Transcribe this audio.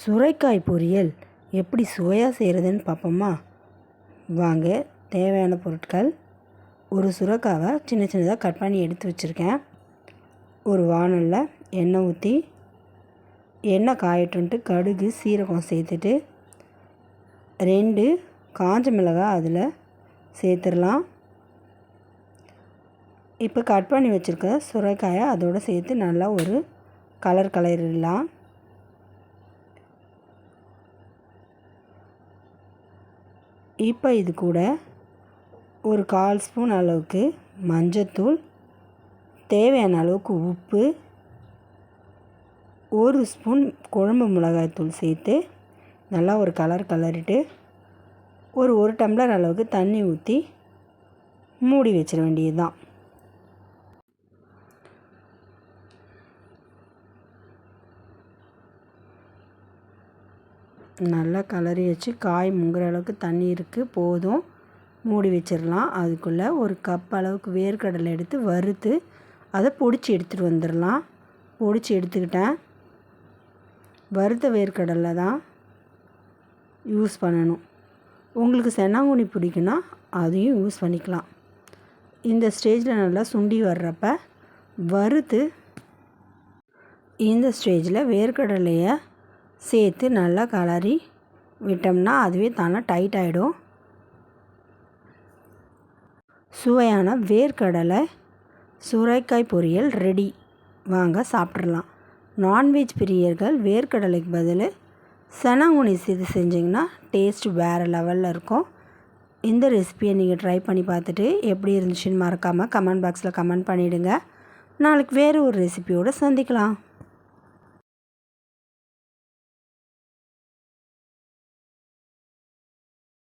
சுரைக்காய் பொரியல் எப்படி சுவையாக செய்கிறதுன்னு பார்ப்போமா வாங்க தேவையான பொருட்கள். ஒரு சுரைக்காவை சின்ன சின்னதாக கட் பண்ணி எடுத்து வச்சுருக்கேன். ஒரு வானலில் எண்ணெய் ஊற்றி எண்ணெய் காயட்டுன்ட்டு கடுகு சீரகம் சேர்த்துட்டு ரெண்டு காஞ்ச மிளகாய் அதில் சேர்த்துடலாம். இப்போ கட் பண்ணி வச்சுருக்க சுரைக்காயை அதோடு சேர்த்து நல்லா ஒரு கலர் கலரிடலாம். இப்போ இது கூட ஒரு கால் ஸ்பூன் அளவுக்கு மஞ்சத்தூள் தேவையான அளவுக்கு உப்பு ஒரு ஸ்பூன் குழம்பு மிளகாய்த்தூள் சேர்த்து நல்லா ஒரு கலர் கலரிட்டு ஒரு ஒரு டம்ளர் அளவுக்கு தண்ணி ஊற்றி மூடி வச்சிட வேண்டியது தான் நல்லா கலரி வச்சு காய் முங்குற அளவுக்கு தண்ணி இருக்குது போதும். மூடி வச்சிடலாம். அதுக்குள்ளே ஒரு கப் அளவுக்கு வேர்க்கடலை எடுத்து வறுத்து அதை பொடிச்சு எடுத்துகிட்டு வந்துடலாம். பொடிச்சு எடுத்துக்கிட்டேன். வறுத்த வேர்க்கடலை தான் யூஸ் பண்ணணும். உங்களுக்கு சென்னாங்குனி பிடிக்குன்னா அதையும் யூஸ் பண்ணிக்கலாம். இந்த ஸ்டேஜில் நல்லா சுண்டி வர்றப்ப வறுத்து இந்த ஸ்டேஜில் வேர்க்கடலையை சேர்த்து நல்லா கலரி விட்டோம்னா அதுவே தானாக டைட் ஆகிடும் சுவையான வேர்க்கடலை சுரைக்காய் பொரியல் ரெடி வாங்க சாப்பிட்றலாம் நான்வெஜ் பிரியர்கள் வேர்க்கடலைக்கு பதில் சனங்குனி சேர்த்து செஞ்சிங்கன்னா டேஸ்ட் வேறு லெவலில் இருக்கும். இந்த ரெசிபியை நீங்கள் ட்ரை பண்ணி பார்த்துட்டு எப்படி இருந்துச்சுன்னு மறக்காமல் கமெண்ட் பாக்ஸில் கமெண்ட் பண்ணிவிடுங்க நாளைக்கு வேறு ஒரு ரெசிபியோடு சந்திக்கலாம்.